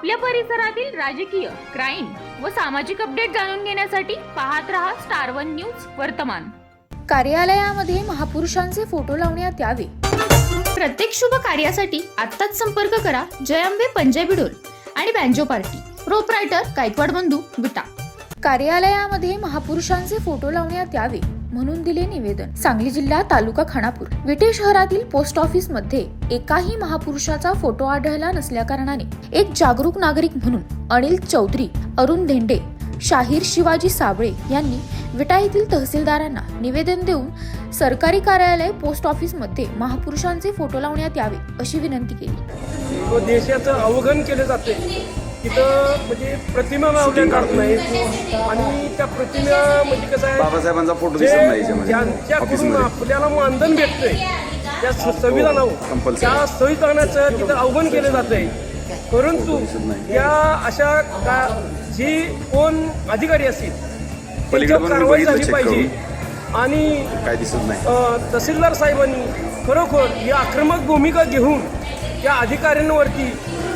आपल्या परिसरातील राजकीय क्राईम व सामाजिक अपडेट जाणून घेण्यासाठी पाहत रहा स्टार वन न्यूज वर्तमान. कार्यालयामध्ये महापुरुषांचे फोटो लावण्यात यावे. प्रत्येक शुभ कार्यासाठी आत्ताच संपर्क करा जयंबे पंजाबी डोल आणि बँजो पार्टी प्रोपरायटर गायकवाड बंधू विटा. कार्यालयामध्ये महापुरुषांचे फोटो लावण्यात यावे. म्हणून दिले निवेदन. सांगली जिल्हा तालुका खानापूर. विटे शहरातील पोस्ट ऑफिसमध्ये एकाही महापुरुषाचा फोटो आढळला नसल्याकारणाने एक जागरूक नागरिक म्हणून अनिल चौधरी अरुण धेंडे शाहीर शिवाजी साबळे यांनी विटा येथील तहसीलदारांना निवेदन देऊन सरकारी कार्यालय पोस्ट ऑफिसमध्ये महापुरुषांचे फोटो लावण्यात यावे अशी विनंती केली. देशाचं अवगण केलं जाते. तिथं म्हणजे प्रतिमा लावल्या जात नाहीत. आणि त्या प्रतिमा म्हणजे कसं आहे बाबासाहेबांचा फोटो दिसत नाही याच्यामध्ये ज्यांच्याकडून ऑफिसमध्ये आपल्याला मानधन भेटतंय त्या स- संविधानावर compulsory. त्या संविधानाचं तिथं अवगण केलं जातंय. परंतु दिसत नाही. या अशा का जी कोण अधिकारी असतील पलीकडे त्यांच्यावर पण मी कारवाई बघितलं झाली check पाहिजे. आणि काय दिसत नाही. अ, तहसीलदार साहेबांनी खरोखर ही आक्रमक भूमिका घेऊन त्या अधिकाऱ्यांवरती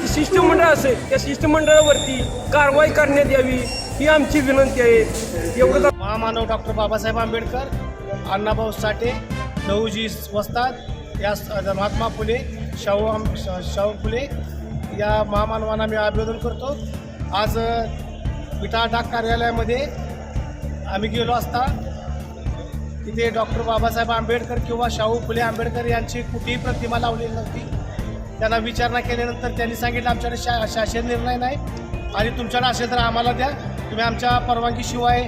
शिष्टमंडळ असेल त्या शिष्टमंडळावरती कारवाई करण्यात यावी ही आमची विनंती आहे. एवढं महामानव डॉक्टर बाबासाहेब आंबेडकर अण्णाभाऊ साठे नऊजी वस्ताद या महात्मा फुले शाहू आम- शाहू फुले या महामानवांना मी अभिवादन करतो. आज विटा डाक कार्यालयामध्ये आम्ही गेलो असता तिथे डॉक्टर बाबासाहेब आंबेडकर किंवा शाहू फुले आंबेडकर यांची कुठेही प्रतिमा लावलेली नव्हती. त्यांना विचारणा केल्यानंतर त्यांनी सांगितलं आमच्याकडे शा शासन निर्णय नाही आणि तुमच्याकडे असेल तर आम्हाला द्या. तुम्ही आमच्या परवानगीशिवाय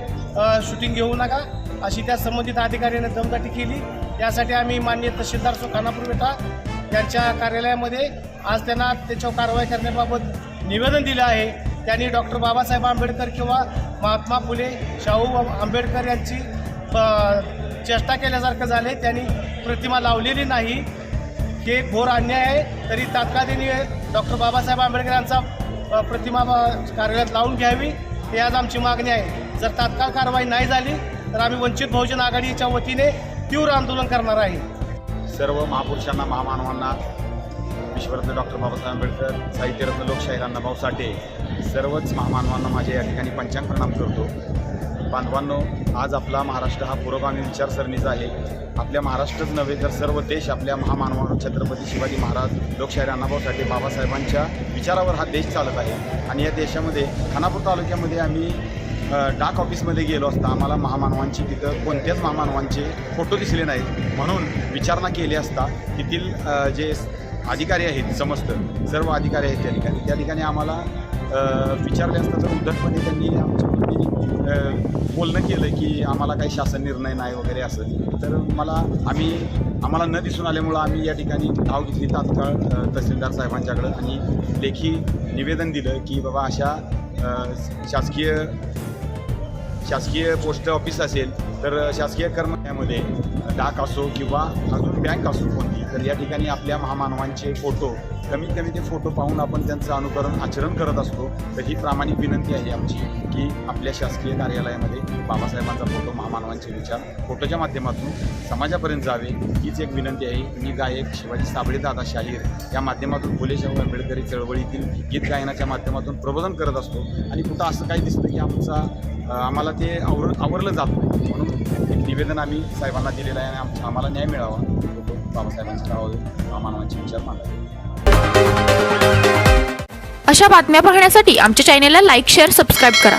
शूटिंग घेऊ नका. अशी त्या संबंधित अधिकाऱ्याने दमदाटी केली. त्यासाठी आम्ही मान्य तहसीलदार सो खानापूर बेटा यांच्या कार्यालयामध्ये आज त्यांना त्याच्यावर कारवाई करण्याबाबत निवेदन दिलं आहे. त्यांनी डॉक्टर बाबासाहेब आंबेडकर किंवा महात्मा फुले शाहू आंबेडकर यांची चेष्टा केल्यासारखं झाले त्यांनी प्रतिमा लावलेली नाही. हे घोर अन्याय आहे तरी तात्काळ त्यांनी डॉक्टर बाबासाहेब आंबेडकर यांचा प्रतिमा कार्यालयात लावून घ्यावी. ही आज आमची मागणी आहे. जर तात्काळ कारवाई नाही झाली तर आम्ही वंचित बहुजन आघाडीच्या वतीने तीव्र आंदोलन करणार आहे. सर्व महापुरुषांना महामानवांना विश्वरत्न डॉक्टर बाबासाहेब आंबेडकर साहित्यरत्न लोकशाहीर अण्णाभाऊ साठे सर्वच महामानवांना माझ्या या ठिकाणी पंचांग प्रणाम करतो. बांधवांनो आज आपला महाराष्ट्र हा पुरोगामी विचारसरणीचा आहे. आपल्या महाराष्ट्रच नव्हे तर सर्व देश आपल्या महामानवा छत्रपती शिवाजी महाराज लोकशाहीर अण्णाभाऊ साठे बाबासाहेबांच्या विचारावर हा देश चालत आहे. आणि या देशामध्ये खानापूर तालुक्यामध्ये आम्ही डाक ऑफिसमध्ये गेलो असता आम्हाला महामानवांची तिथं कोणत्याच महामानवांचे फोटो दिसले नाहीत. म्हणून विचारणा केली असता तेथील जे अधिकारी आहेत समस्त सर्व अधिकारी आहेत त्या ठिकाणी. त्या ठिकाणी आम्हाला विचारले असता तर उद्धटपणे त्यांनी आमच्यावरती बोलणं केलं की आम्हाला काही शासन निर्णय नाही वगैरे असं. तर मला आम्ही आम्हाला न दिसून आल्यामुळं आम्ही या ठिकाणी धाव घेतली तात्काळ तहसीलदार साहेबांच्याकडं आणि लेखी निवेदन दिलं की बाबा अशा शासकीय शासकीय पोस्ट ऑफिस असेल तर शासकीय कर्मचाऱ्यामध्ये डाक असो किंवा अजून बँक असो कोणती तर या ठिकाणी आपल्या महामानवांचे फोटो कमीत कमी ते फोटो पाहून आपण त्यांचं अनुकरण आचरण करत असतो. तर ही प्रामाणिक विनंती आहे आमची की आपल्या शासकीय कार्यालयामध्ये बाबासाहेबांचा फोटो महामानवांचे विचार फोटोच्या माध्यमातून समाजापर्यंत जावे हीच एक विनंती आहे. मी गायक शिवाजी साबळे दादा शाहीर या माध्यमातून फुले शाहू आंबेडकरी चळवळीतील गीत गायनाच्या माध्यमातून प्रबोधन करत असतो. आणि कुठं असं काही दिसतं की आमचा आम्हाला ते आवर आवरलं जात नाही. म्हणून एक निवेदन आम्ही साहेबांना दिलेलं आहे आणि आमचा आम्हाला न्याय मिळावा. फोटो बाबासाहेबांच्या नावावर विचार मांडावे. अशा बातम्या पाहण्यासाठी आमच्या चॅनेलला लाईक शेअर सबस्क्राईब करा.